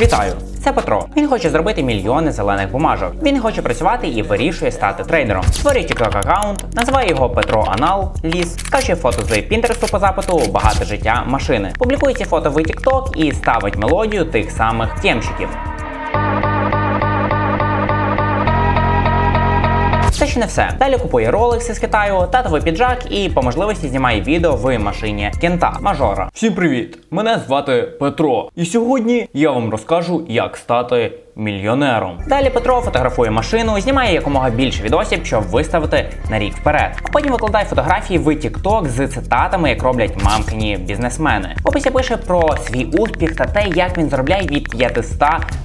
Вітаю! Це Петро. Він хоче зробити мільйони зелених бумажок. Він хоче працювати і вирішує стати трейдером. Створює TikTok аккаунт, називає його Петро Анал Ліс, скачує фото з Пінтересту по запиту багате життя машини. Публікує ці фото в TikTok і ставить мелодію тих самих тємчиків. Це ще не все. Далі купує Rolex із Китаю, татовий піджак і по можливості знімає відео в машині кента мажора. Всім привіт! Мене звати Петро. І сьогодні я вам розкажу, як стати мільйонером. Далі Петро фотографує машину, знімає якомога більше відосів, щоб виставити на рік вперед. А потім викладає фотографії в TikTok з цитатами, як роблять мамкині бізнесмени. Описі пише про свій успіх та те, як він заробляє від 500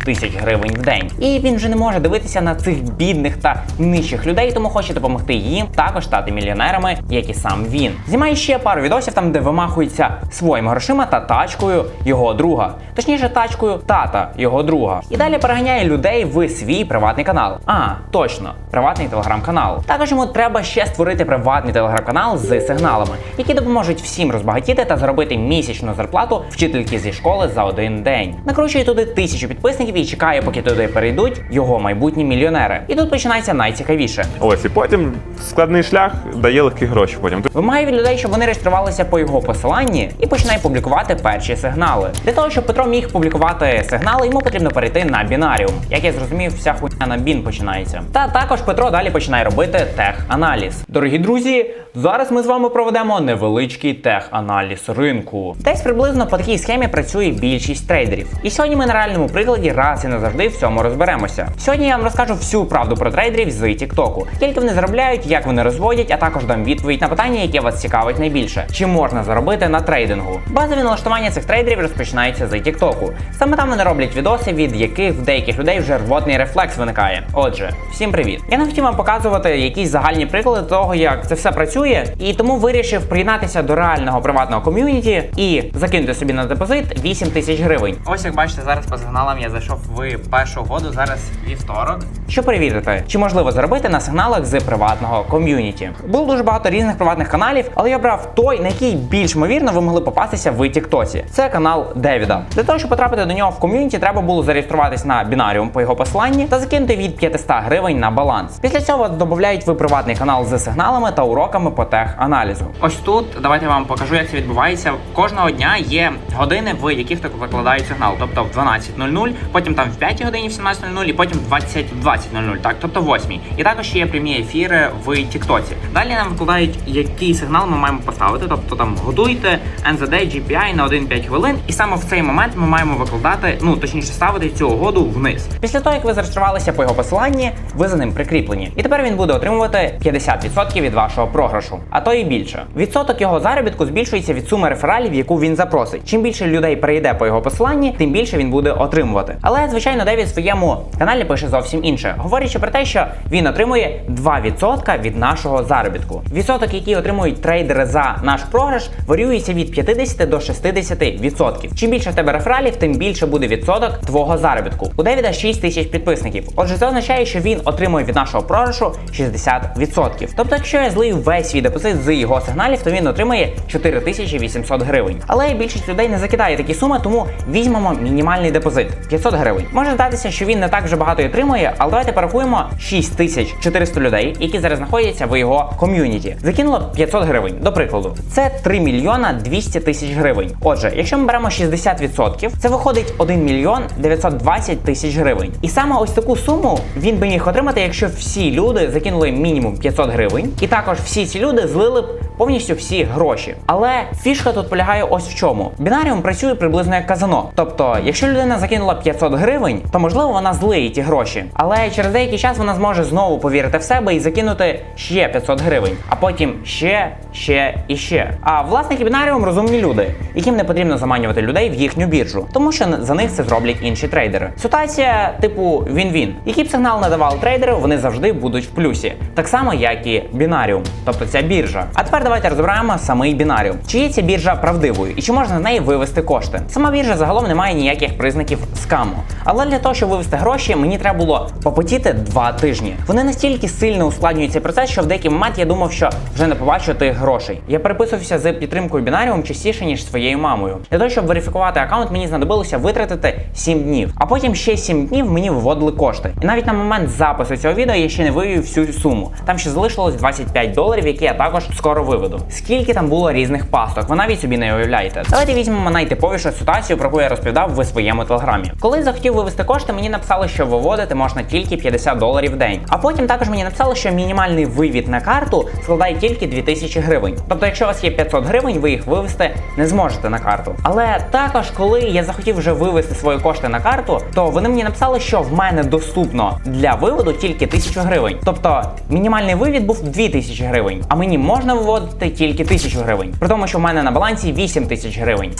тисяч гривень в день. І він вже не може дивитися на цих бідних та нижчих людей, тому хоче допомогти їм також стати мільйонерами, як і сам він. Знімає ще пару відосів там, де вимахується своїми грошима та тачкою його друга, точніше, тачкою тата його друга. І далі переганяє людей в свій приватний канал. А, точно, приватний телеграм-канал. Також йому треба ще створити приватний телеграм-канал з сигналами, які допоможуть всім розбагатіти та заробити місячну зарплату вчительки зі школи за один день. Накручує туди тисячу підписників і чекає, поки туди перейдуть його майбутні мільйонери. І тут починається найцікавіше. Ось і потім складний шлях дає легкі гроші. Потім Вимагає від людей, щоб вони реєструвалися по його посиланні і починає публікувати перші сигнали. Для того, щоб Петро міг публікувати сигнали, йому потрібно перейти на бінаріум. Як я зрозумів, вся хуйня на бін починається. Та також Петро далі починає робити тех-аналіз. Дорогі друзі, зараз ми з вами проведемо невеличкий тех-аналіз ринку. Десь приблизно по такій схемі працює більшість трейдерів. І сьогодні ми на реальному прикладі раз і назавжди в цьому розберемося. Сьогодні я вам розкажу всю правду про трейдерів з Тіктоку, скільки вони заробляють, як вони розводять, а також дам відповідь на питання, яке вас цікавить найбільше: чи можна заробити на трейдингу? Базові налаштування цих трейдерів розпочинаються з Тіктоку. Саме там вони роблять відоси, від яких в деяких людей вже рвотний рефлекс виникає. Отже, всім привіт! Я не хотів вам показувати якісь загальні приклади того, як це все працює, і тому вирішив приєднатися до реального приватного ком'юніті і закинути собі на депозит 8 тисяч гривень. Ось як бачите, зараз по сигналам я зайшов в першу угоду, зараз вівторок. Щоб перевірити, чи можливо заробити на сигналах з приватного ком'юніті. Було дуже багато різних приватних каналів, але я брав той, на який більш ймовірно ви могли попастися в Тіктоці. Це канал Девіда. Для того, щоб потрапити до нього в ком'юніті, треба було зареєструватись на бінаріум по його посиланні та закинути від 500 гривень на баланс. Після цього додають в приватний канал з сигналами та уроками по тех-аналізу. Ось тут давайте я вам покажу, як це відбувається. Кожного дня є години, в яких так викладають сигнал, тобто в 12.00, потім там в 5 годині в 17.00 і потім в 20 20.00, так, тобто в 8. І також є прямі ефіри в Тіктоці. Далі нам викладають, який сигнал ми маємо поставити, тобто там готуйте NZD GPI на 1-5 хвилин, і саме в цей момент ми маємо викладати, ну точніше ставити цю угоду вниз. Після того, як ви зареєструвалися по його посиланні, ви за ним прикріплені. І тепер він буде отримувати 50% від вашого програшу, а то і більше. Відсоток його заробітку збільшується від суми рефералів, яку він запросить. Чим більше людей перейде по його посиланні, тим більше він буде отримувати. Але звичайно, Девід в своєму каналі пише зовсім інше, говорячи про те, що він отримує 2% від нашого заробітку. Відсоток, який отримують трейдери за наш програш, варіюється від 50 до 60%. Чим більше в тебе рефералів, тим більше буде відсоток твого заробітку. У Девіда 6 тисяч підписників. Отже, це означає, що він отримує від нашого програшу 60%. Тобто, якщо я злию весь свій депозит з його сигналів, то він отримує 4800 гривень. Але більшість людей не закидає такі суми, тому візьмемо мінімальний депозит 500 гривень. Може здатися, що він не так вже багато й отримує, але давайте порахуємо 6400 людей, які зараз знаходяться в його ком'юніті. Закинуло 500 гривень. До прикладу, це 3 мільйона 200 тисяч гривень. Отже, якщо ми беремо 60%, це виходить 1 мільйон 920 тисяч гривень. І саме ось таку суму він би міг отримати, якщо всі люди закинули мінімум 500 гривень, і також всі ці люди злили б повністю всі гроші. Але фішка тут полягає ось в чому. Бінаріум працює приблизно як казано. Тобто, якщо людина закинула 500 гривень, то можливо вона злиє ті гроші. Але через деякий час вона зможе знову повірити в себе і закинути ще 500 гривень, а потім ще, ще і ще. А власники бінаріум розумні люди, яким не потрібно заманювати людей в їхню біржу, тому що за них це зроблять інші трейдери. Ситуація типу він-він. Який б сигнал не давали трейдери, вони завжди будуть в плюсі, так само як і бінаріум, тобто ця біржа. А тепер давайте розбираємо самий бінаріум. Чи є ця біржа правдивою і чи можна з неї вивести кошти? Сама біржа загалом не має ніяких признаків скаму. Але для того, щоб вивести гроші, мені треба було попотіти два тижні. Вони настільки сильно ускладнюють цей процес, що в деякий момент я думав, що вже не побачу тих грошей. Я переписувався з підтримкою бінаріум частіше ніж своєю мамою. Для того, щоб верифікувати аккаунт, мені знадобилося витратити 7 днів, а потім ще 7 днів мені виводили кошти. І навіть на момент запису цього відео я ще не вивів всю суму. Там ще залишилось 25 доларів, які я також скоро виведу. Скільки там було різних пасток, ви навіть собі не уявляєте. Давайте візьмемо найтиповішу ситуацію, про яку я розповідав в своєму телеграмі. Коли захотів вивести кошти, мені написали, що виводити можна тільки 50 доларів в день. А потім також мені написали, що мінімальний вивід на карту складає тільки 2000 гривень. Тобто, якщо у вас є 500 гривень, ви їх вивести не зможете на карту. Але також, коли я захотів вже вивести свої кошти на карту, то вони мені написали, що в мене доступно для виводу тільки 1000 гривень. Тобто мінімальний вивід був 2000 гривень, а мені можна виводити тільки тисячу гривень. При тому, що в мене на балансі 8000 гривень.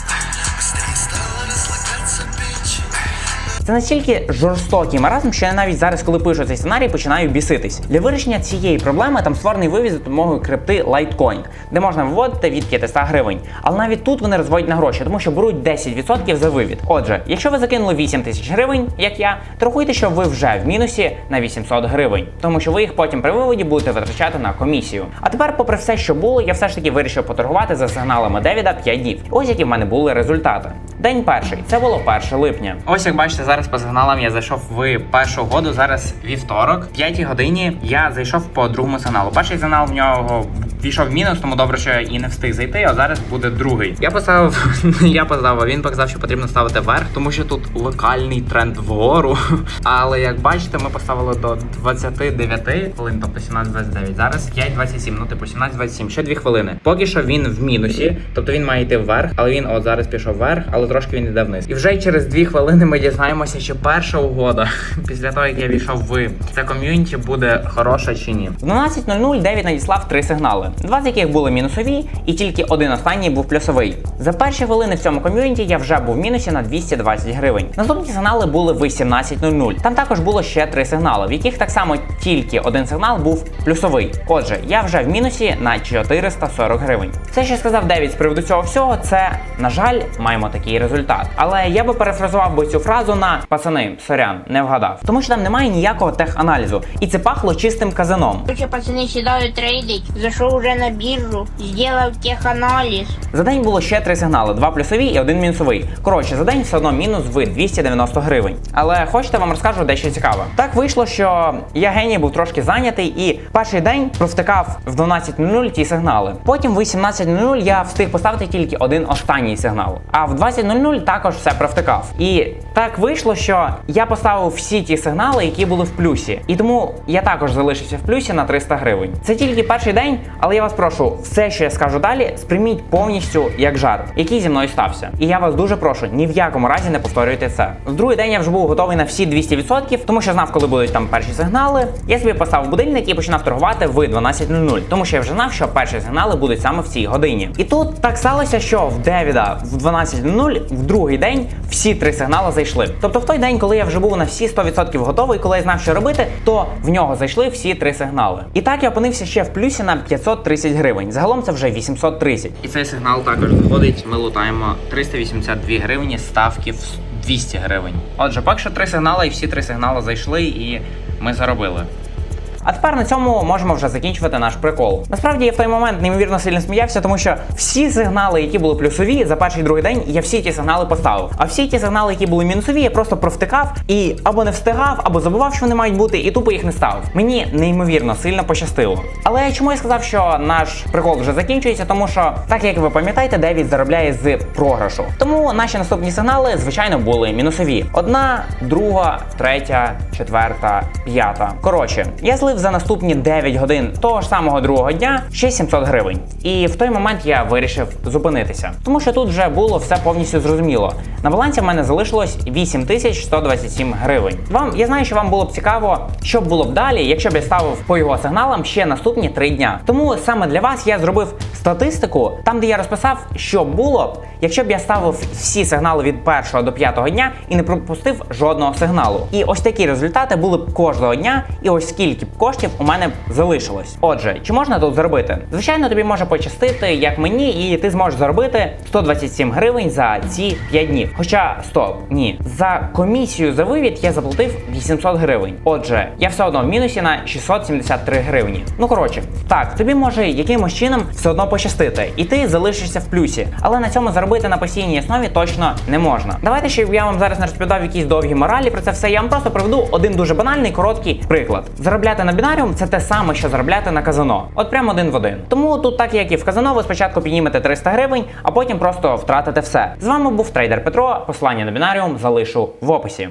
Це настільки жорстокий маразм, що я навіть зараз, коли пишу цей сценарій, починаю біситись. Для вирішення цієї проблеми там створений вивіз за допомогою крипти Litecoin, де можна виводити від 500 гривень. Але навіть тут вони розводять на гроші, тому що беруть 10% за вивід. Отже, якщо ви закинули 8 тисяч гривень, як я, то рахуйте, що ви вже в мінусі на 800 гривень, тому що ви їх потім при виводі будете витрачати на комісію. А тепер, попри все, що було, я все ж таки вирішив поторгувати за сигналами Девіда 5 днів. Ось які в мене були результати. День перший, це було 1 липня. Ось як бачите, зараз по сигналам я зайшов в першу угоду. Зараз вівторок, 5 годині я зайшов по другому сигналу. Перший сигнал в нього війшов в мінус, тому добре, що я і не встиг зайти, а зараз буде другий. Я поставив, я поставив, він показав, що потрібно ставити вверх, тому що тут локальний тренд вгору. Але як бачите, ми поставили до 29 хвилин, тобто 17.29. Зараз 5.27, ну типу 17.27, ще 2 хвилини. Поки що він в мінусі, тобто він має йти вверх, але він от зараз пішов вверх, але трошки він йде вниз. І вже через 2 хвилини ми дізнаємося, чи перша угода після того, як я війшов в це ком'юніті, буде хороша чи ні. В 12.00 Девід надіслав три сигнали, два з яких були мінусові, і тільки один останній був плюсовий. За перші хвилини в цьому ком'юніті я вже був в мінусі на 220 гривень. Наступні сигнали були в 18.00. Там також було ще три сигнали, в яких так само тільки один сигнал був плюсовий. Отже, я вже в мінусі на 440 гривень. Все, що сказав Девід з приводу цього всього, це на жаль, маємо такий результат. Але я би перефразував би цю фразу на пацани, сорян, не вгадав, тому що там немає ніякого теханалізу, і це пахло чистим казином. Короче, пацаны седают трейдить. Зашел уже на биржу, сделал теханализ. За день було ще три сигнали: два плюсові і один мінусовий. Коротше, за день все одно мінус в 290 гривень. Але хочете вам розкажу дещо цікаве. Так вийшло, що я геній був трошки зайнятий, і перший день провтикав в 12.00 ті сигнали. Потім в 18.00 я встиг поставити тільки один останній сигнал. А в 20.00 також все провтикав. І так вийшло, що я поставив всі ті сигнали, які були в плюсі. І тому я також залишився в плюсі на 300 гривень. Це тільки перший день, але я вас прошу, все, що я скажу далі, сприйміть повністю як жарт, який зі мною стався. І я вас дуже прошу, ні в якому разі не повторюйте це. В другий день я вже був готовий на всі 200%, тому що знав, коли будуть там перші сигнали. Я собі поставив будильник і починав торгувати в 12.00, тому що я вже знав, що перші сигнали будуть саме в цій годині. І тут так сталося, що в Девіда в 12.00 в другий день всі три сигнали зайшли. Тобто в той день, коли я вже був на всі 100% готовий, коли я знав, що робити, то в нього зайшли всі три сигнали. І так я опинився ще в плюсі на 530 гривень. Загалом це вже 830. І цей сигнал також заходить. Ми лутаємо 382 гривні ставки в 200 гривень. Отже, поки що три сигнали, і всі три сигнали зайшли, і ми заробили. А тепер на цьому можемо вже закінчувати наш прикол. Насправді я в той момент неймовірно сильно сміявся, тому що всі сигнали, які були плюсові за перший другий день, я всі ті сигнали поставив. А всі ті сигнали, які були мінусові, я просто провтикав і або не встигав, або забував, що вони мають бути, і тупо їх не ставив. Мені неймовірно сильно пощастило. Але чому я сказав, що наш прикол вже закінчується? Тому що, так як ви пам'ятаєте, Девід заробляє з програшу. Тому наші наступні сигнали, звичайно, були мінусові: одна, друга, третя, четверта, п'ята. Коротше, я злив за наступні 9 годин того ж самого другого дня ще 700 гривень. І в той момент я вирішив зупинитися, тому що тут вже було все повністю зрозуміло. На балансі в мене залишилось 8127 гривень. Вам я знаю, що вам було б цікаво, що б було б далі, якщо б я ставив по його сигналам ще наступні 3 дня. Тому саме для вас я зробив статистику, там де я розписав, що було б, якщо б я ставив всі сигнали від першого до п'ятого дня і не пропустив жодного сигналу. І ось такі результати були б кожного дня, і ось скільки б коштів у мене б залишилось. Отже, чи можна тут заробити? Звичайно, тобі може пощастити, як мені, і ти зможеш заробити 127 гривень за ці 5 днів. Хоча стоп, ні, за комісію за вивід я заплатив 800 гривень. Отже, я все одно в мінусі на 673 гривні. Ну коротше, так, тобі може якимось чином все одно пощастити, і ти залишишся в плюсі. Але на цьому заробити на постійній основі точно не можна. Давайте ще я вам зараз не розповідав якісь довгі моралі про це все. Я вам просто приведу один дуже банальний короткий приклад. Заробляти на бінаріум це те саме, що заробляти на казино. От прямо один в один. Тому тут, так як і в казино, ви спочатку піднімете 300 гривень, а потім просто втратите все. З вами був трейдер Петро. Посилання на бінаріум залишу в описі.